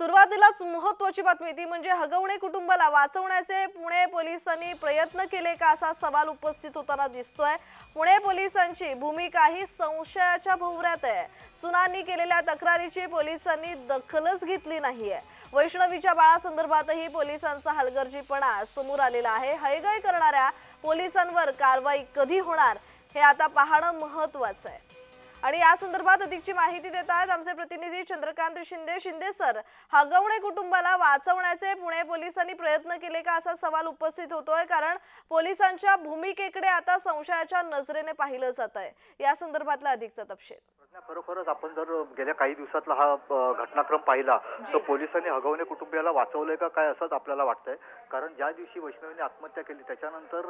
सुरुवातीलाच महत्वाची बातमी ती म्हणजे हगवणे कुटुंबाला वाचवण्याचे पुणे पोलिसांनी प्रयत्न केले का असा सवाल उपस्थित होताना दिसतोय. पुणे पोलिसांची भूमिका ही संशयाच्या भोवऱ्यात आहे. सुनांनी केलेल्या तक्रारीची पोलिसांनी दखलच घेतली नाहीये. वैष्णवीच्या बाळासंदर्भातही पोलिसांचा हलगर्जीपणा समोर आलेला आहे. हयगय करणाऱ्या पोलिसांवर कारवाई कधी होणार हे आता पाहणं महत्वाचं आहे. आणि या संदर्भात अधिकची माहिती देत आहेत आमचे प्रतिनिधी चंद्रकांत शिंदे. शिंदे सर हगवणे कुटुंबाला वाचवण्याचे पुणे पोलिसांनी प्रयत्न केले का असा सवाल उपस्थित होतोय? कारण पोलिसांच्या भूमिकेकडे आता संशयाच्या नजरेने पाहिलं जात आहे या संदर्भातला अधिकचा तपशील. खरोखरच आपण जर गेल्या काही दिवसातला हा घटनाक्रम पाहिला तर पोलिसांनी हगवणे कुटुंबियाला वाचवलंय का काय असंच आपल्याला वाटतंय. कारण ज्या दिवशी वैष्णवीने आत्महत्या केली त्याच्यानंतर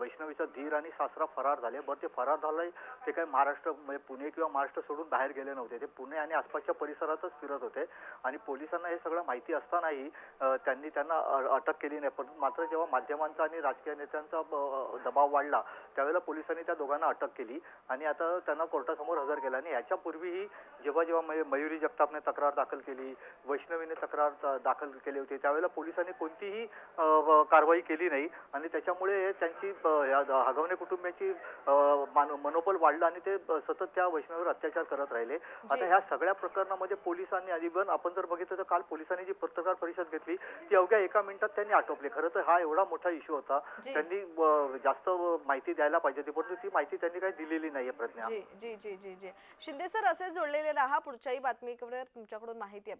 वैष्णवीचा धीर आणि सासरा फरार झाले. बरं ते फरार झालंय ते काय महाराष्ट्र म्हणजे पुणे किंवा महाराष्ट्र सोडून बाहेर गेले नव्हते. ते पुणे आणि आसपासच्या परिसरातच फिरत होते. आणि पोलिसांना हे सगळं माहिती असतानाही त्यांनी त्यांना अटक केली नाही. पण मात्र जेव्हा माध्यमांचा आणि राजकीय नेत्यांचा दबाव वाढला त्यावेळेला पोलिसांनी त्या दोघांना अटक केली. आणि आता त्यांना कोर्टासमोर हजर केलं आणि याच्यापूर्वीही जेव्हा जेव्हा मय- मयुरी जगतापने तक्रार दाखल केली वैष्णवीने तक्रार दाखल केली होती त्यावेळेला पोलिसांनी कोणतीही कारवाई केली नाही. आणि त्याच्यामुळे त्यांची हगवणे कुटुंबियाची मनोबल वाढलं आणि ते सतत त्या वैष्णवीवर अत्याचार करत राहिले. आता ह्या सगळ्या प्रकरणामध्ये पोलिसांनी पण आपण जर बघितलं तर काल पोलिसांनी जी पत्रकार परिषद घेतली ती अवघ्या एका मिनिटात त्यांनी आटोपली. खरं तर हा एवढा मोठा इश्यू होता. त्यांनी जास्त माहिती द्यायला पाहिजे होती परंतु ती माहिती त्यांनी काही दिलेली नाहीये प्रज्ञा. जी जी जी जी. शिंदे सर असे जोडलेले राहा. पुढच्याही बातमीकडे तुमच्याकडून माहिती